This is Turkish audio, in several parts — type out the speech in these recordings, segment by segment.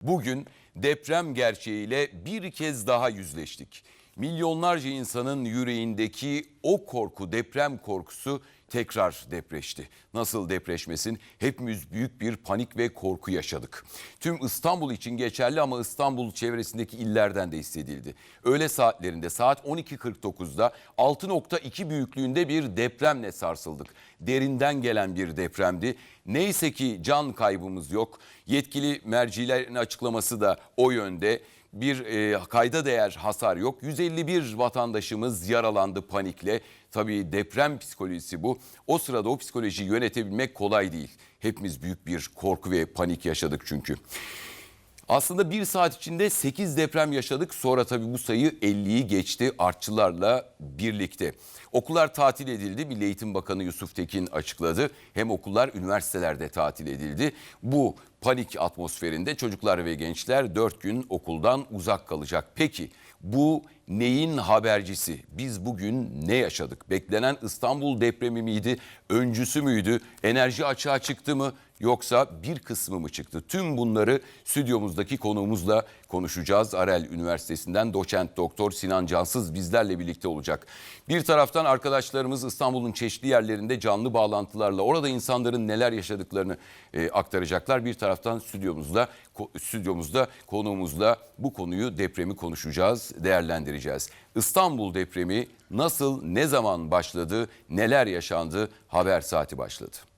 Bugün deprem gerçeğiyle bir kez daha yüzleştik. Milyonlarca insanın yüreğindeki o korku, deprem korkusu tekrar depreşti. Nasıl depreşmesin? Hepimiz büyük bir panik ve korku yaşadık. Tüm İstanbul için geçerli ama İstanbul çevresindeki illerden de hissedildi. Öğle saatlerinde saat 12.49'da 6.2 büyüklüğünde bir depremle sarsıldık. Derinden gelen bir depremdi. Neyse ki can kaybımız yok. Yetkili mercilerin açıklaması da o yönde. Bir e, kayda değer hasar yok. 151 vatandaşımız yaralandı panikle. Tabii deprem psikolojisi bu. O sırada o psikolojiyi yönetebilmek kolay değil. Hepimiz büyük bir korku ve panik yaşadık çünkü. Aslında bir saat içinde 8 deprem yaşadık. Sonra tabii bu sayı 50'yi geçti artçılarla birlikte. Okullar tatil edildi. Milli Eğitim Bakanı Yusuf Tekin açıkladı. Hem okullar üniversitelerde tatil edildi. Bu panik atmosferinde çocuklar ve gençler 4 gün okuldan uzak kalacak. Peki bu neyin habercisi? Biz bugün ne yaşadık? Beklenen İstanbul depremi miydi? Öncüsü müydü? Enerji açığa çıktı mı? Yoksa bir kısmı mı çıktı? Tüm bunları stüdyomuzdaki konuğumuzla konuşacağız. Arel Üniversitesi'nden doçent doktor Sinan Cansız bizlerle birlikte olacak. Bir taraftan arkadaşlarımız İstanbul'un çeşitli yerlerinde canlı bağlantılarla orada insanların neler yaşadıklarını e, aktaracaklar. Bir taraftan stüdyomuzda stüdyomuzda konuğumuzla bu konuyu depremi konuşacağız, değerlendireceğiz. İstanbul depremi nasıl, ne zaman başladı, neler yaşandı? Haber saati başladı.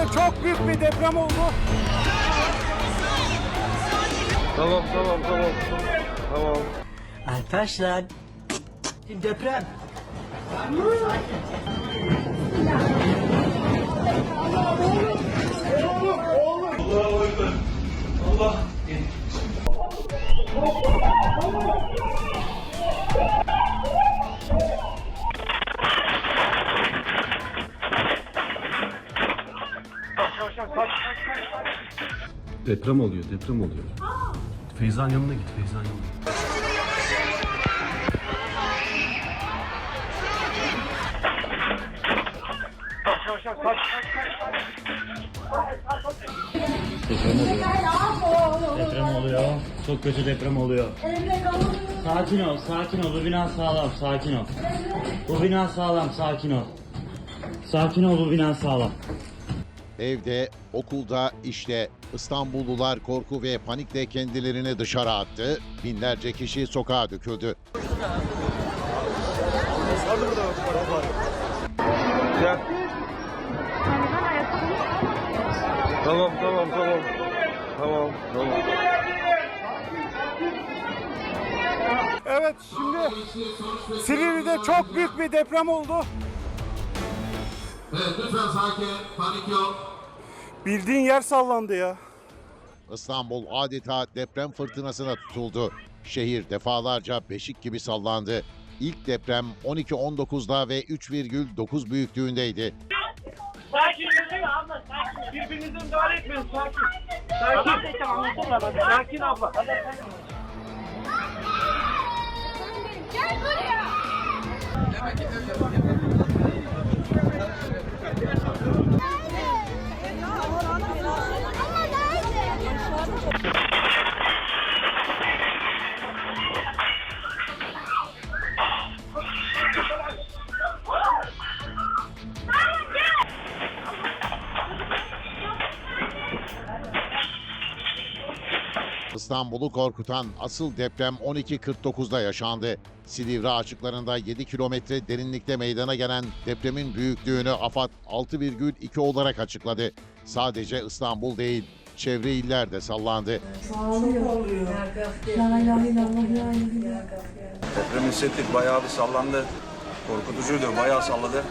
Silivri'de çok büyük bir deprem oldu. Tamam tamam tamam. Tamam. Arkadaşlar deprem. Deprem oluyor, deprem oluyor. Feyza'nın yanına git, Feyza'nın yanına. Deprem oluyor. Çok kötü deprem oluyor. Sakin ol, sakin ol. Bu bina sağlam, sakin ol. Bu bina sağlam, sakin ol. Sakin ol, bu bina sağlam. Evde, okulda, işte İstanbullular korku ve panikle kendilerini dışarı attı. Binlerce kişi sokağa döküldü. Tamam tamam tamam. Tamam tamam. Evet şimdi Silivri'de çok büyük bir deprem oldu. Evet lütfen sakin, panik yok. Bildiğin yer sallandı ya. İstanbul adeta deprem fırtınasına tutuldu. Şehir defalarca beşik gibi sallandı. İlk deprem 12.19'da ve 3,9 büyüklüğündeydi. Sakin olun abla sakin. Birbirinize müdahale etmeyin sakin. Sakin. Hadi. Sakin abla. Gel buraya. İstanbul'u korkutan asıl deprem 12.49'da yaşandı. Silivri açıklarında 7 kilometre derinlikte meydana gelen depremin büyüklüğünü AFAD 6,2 olarak açıkladı. Sadece İstanbul değil, çevre iller de sallandı. Deprem hissettik bayağı bir sallandı. Korkutucuydu bayağı salladı.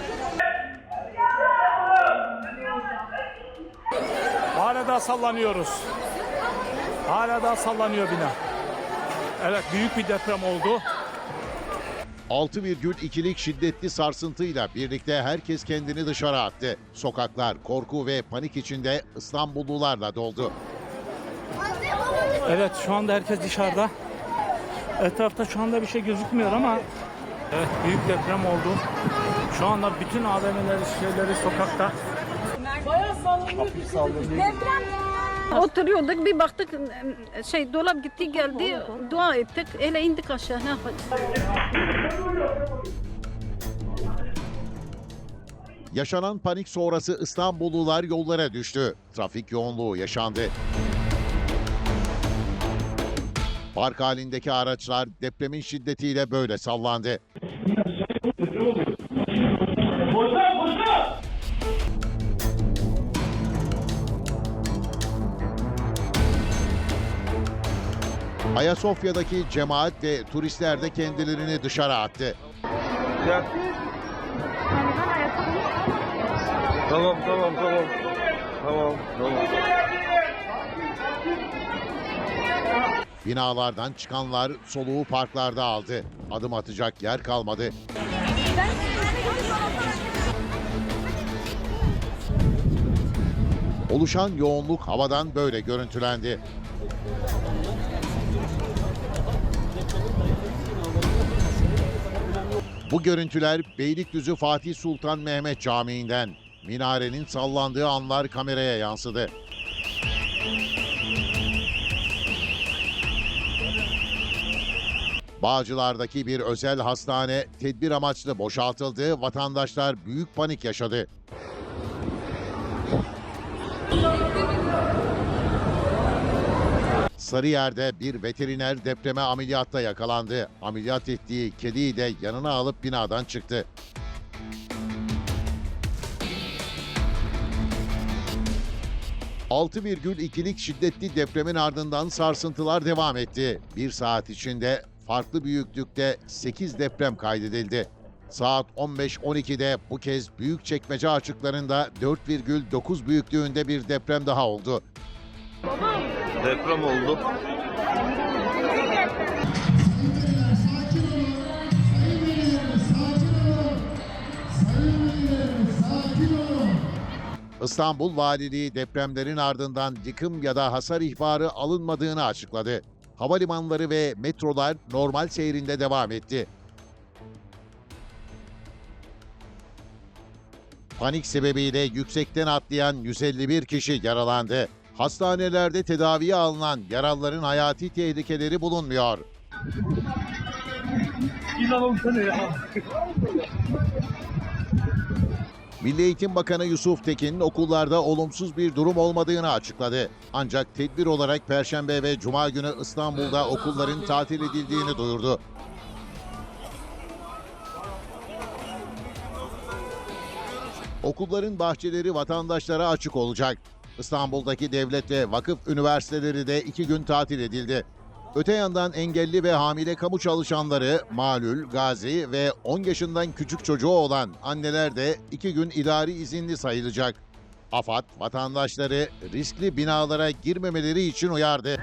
Hala daha sallanıyoruz. Hala daha sallanıyor bina. Evet büyük bir deprem oldu. 6,2'lik şiddetli sarsıntıyla birlikte herkes kendini dışarı attı. Sokaklar korku ve panik içinde İstanbullularla doldu. Evet şu anda herkes dışarıda. Etrafta şu anda bir şey gözükmüyor ama evet büyük deprem oldu. Şu anda bütün AVM'leri, şeyleri sokakta. Oturuyorduk bir baktık şey dolap gitti geldi dua ettik öyle indik aşağı ne? Yaşanan panik sonrası İstanbullular yollara düştü. Trafik yoğunluğu yaşandı. Park halindeki araçlar depremin şiddetiyle böyle sallandı. Ayasofya'daki cemaat ve turistler de kendilerini dışarı attı. Tamam tamam tamam. Tamam tamam. Binalardan çıkanlar soluğu parklarda aldı. Adım atacak yer kalmadı. Oluşan yoğunluk havadan böyle görüntülendi. Bu görüntüler Beylikdüzü Fatih Sultan Mehmet Camii'nden. Minarenin sallandığı anlar kameraya yansıdı. Bağcılar'daki bir özel hastane tedbir amaçlı boşaltıldı. Vatandaşlar büyük panik yaşadı. Sarıyer'de bir veteriner depreme ameliyatta yakalandı. Ameliyat ettiği kediyi de yanına alıp binadan çıktı. ...6,2'lik şiddetli depremin ardından sarsıntılar devam etti. Bir saat içinde farklı büyüklükte 8 deprem kaydedildi. Saat 15.12'de bu kez Büyükçekmece açıklarında 4,9 büyüklüğünde bir deprem daha oldu. Deprem oldu. İstanbul Valiliği depremlerin ardından yıkım ya da hasar ihbarı alınmadığını açıkladı. Havalimanları ve metrolar normal seyrinde devam etti. Panik sebebiyle yüksekten atlayan 151 kişi yaralandı. Hastanelerde tedaviye alınan yaralıların hayati tehlikeleri bulunmuyor. Milli Eğitim Bakanı Yusuf Tekin okullarda olumsuz bir durum olmadığını açıkladı. Ancak tedbir olarak Perşembe ve Cuma günü İstanbul'da okulların tatil edildiğini duyurdu. Okulların bahçeleri vatandaşlara açık olacak. İstanbul'daki devlet ve vakıf üniversiteleri de iki gün tatil edildi. Öte yandan engelli ve hamile kamu çalışanları, malul, gazi ve 10 yaşından küçük çocuğu olan anneler de iki gün idari izinli sayılacak. AFAD vatandaşları riskli binalara girmemeleri için uyardı.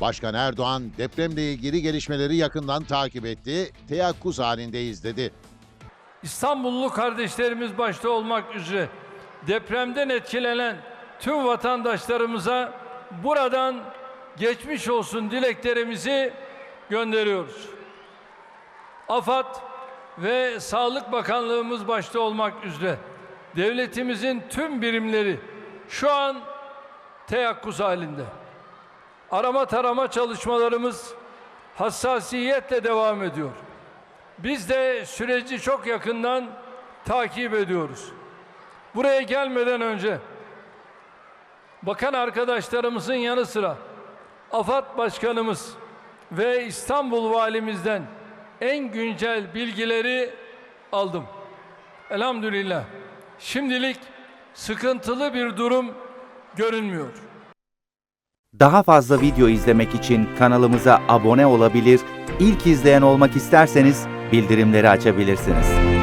Başkan Erdoğan depremle ilgili gelişmeleri yakından takip etti, teyakkuz halindeyiz dedi. İstanbullu kardeşlerimiz başta olmak üzere depremden etkilenen tüm vatandaşlarımıza buradan geçmiş olsun dileklerimizi gönderiyoruz. AFAD ve Sağlık Bakanlığımız başta olmak üzere devletimizin tüm birimleri şu an teyakkuz halinde. Arama tarama çalışmalarımız hassasiyetle devam ediyor. Biz de süreci çok yakından takip ediyoruz. Buraya gelmeden önce bakan arkadaşlarımızın yanı sıra AFAD Başkanımız ve İstanbul Valimizden en güncel bilgileri aldım. Elhamdülillah. Şimdilik sıkıntılı bir durum görünmüyor. Daha fazla video izlemek için kanalımıza abone olabilir, ilk izleyen olmak isterseniz bildirimleri açabilirsiniz.